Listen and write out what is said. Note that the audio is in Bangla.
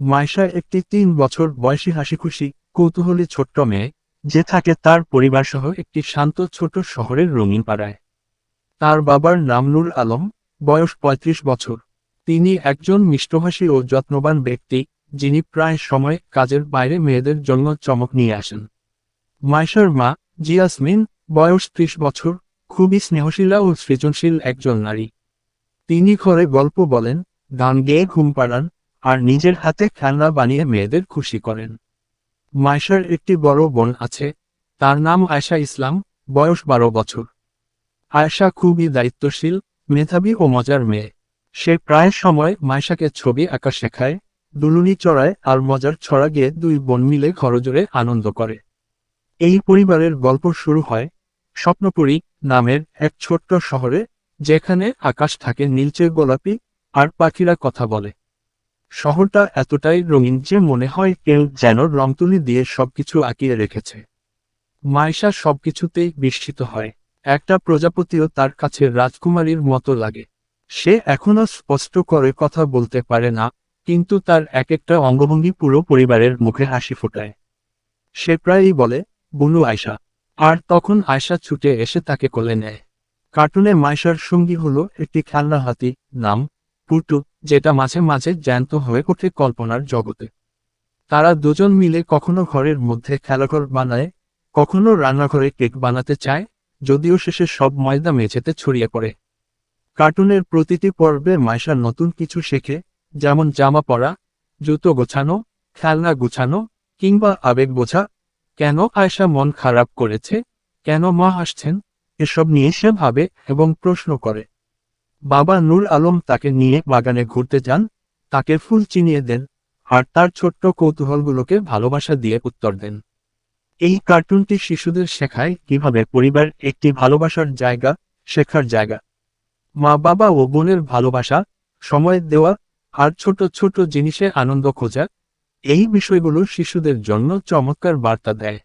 মাইশা একটি তিন বছর বয়সী হাসিখুশি, কৌতূহলী ছোট্ট মেয়ে, যে থাকে তার পরিবার সহ একটি শান্ত ছোট শহরের রঙিন পাড়ায়। তার বাবার নাম নুর আলম, বয়স ৩৫ বছর। তিনি একজন মিষ্টভাষী ও যত্নবান ব্যক্তি, যিনি প্রায় সময় কাজের বাইরে মেয়েদের জন্য চমক নিয়ে আসেন। মাইশার মা, জিয়াসমিন, বয়স ত্রিশ বছর, খুবই স্নেহশীলা ও সৃজনশীল একজন নারী। তিনি ঘরে গল্প বলেন, গান গেয়ে ঘুম পাড়ান আর নিজের হাতে খেলনা বানিয়ে মেয়েদের খুশি করেন। মাইশার একটি বড় বোন আছে, তার নাম আয়শা ইসলাম, বয়স বারো বছর। আয়শা খুবই দায়িত্বশীল, মেধাবী ও মজার মেয়ে। সে প্রায় সময় মাইশাকে ছবি আঁকা শেখায়, দুলুনি চড়ায় আর মজার ছড়া গিয়ে দুই বোন মিলে ঘরজোরে আনন্দ করে। এই পরিবারের গল্প শুরু হয় স্বপ্নপুরী নামের এক ছোট্ট শহরে, যেখানে আকাশ থাকে নীলচে গোলাপি আর পাখিরা কথা বলে। শহরটা এতটাই রঙিন যে মনে হয় কেউ যেন রংতুলি দিয়ে সবকিছু আঁকিয়ে রেখেছে। মাইশা সবকিছুতেই বিস্মিত হয়। একটা প্রজাপতিও তার কাছে রাজকুমারীর মতো লাগে। সে এখনও স্পষ্ট করে কথা বলতে পারে না, কিন্তু তার এক একটা অঙ্গভঙ্গি পুরো পরিবারের মুখে হাসি ফোটায়। সে প্রায়ই বলে, বুনু আয়শা। আর তখন আয়শা ছুটে এসে তাকে কোলে নেয়। কার্টুনে মাইশার সঙ্গী হলো একটি খেলনা হাতি নাম, পুটু। যেটা মাঝে মাঝে জ্যান্ত হয়ে ওঠে কল্পনার জগতে। তারা দুজন মিলে কখনো ঘরের মধ্যে খেলাঘর বানায়, কখনো রান্নাঘরে কেক বানাতে চায়, যদিও শেষে সব ময়দা মেঝেতে ছড়িয়ে পড়ে। কার্টুনের প্রতিটি পর্বে মাইশা নতুন কিছু শেখে, যেমন জামা পরা, জুতো গোছানো, খেলনা গুছানো, কিংবা আবেগ বোঝা, কেন আয়সা মন খারাপ করেছে, কেন মা আসছেন এসব নিয়ে সে ভাবে এবং প্রশ্ন করে। বাবা নূর আলম তাকে নিয়ে বাগানে ঘুরতে যান, তাকে ফুল চিনিয়ে দেন, আর তার ছোট্ট কৌতূহলগুলোকে ভালোবাসা দিয়ে উত্তর দেন। এই কার্টুনটি শিশুদের শেখায় কীভাবে পরিবার একটি ভালোবাসার জায়গা শেখার জায়গা। মা, বাবা ও বোনের ভালোবাসা, সময় দেওয়া, আর ছোট ছোট জিনিসে আনন্দ খোঁজা, এই বিষয়গুলো শিশুদের জন্য চমৎকার বার্তা দেয়।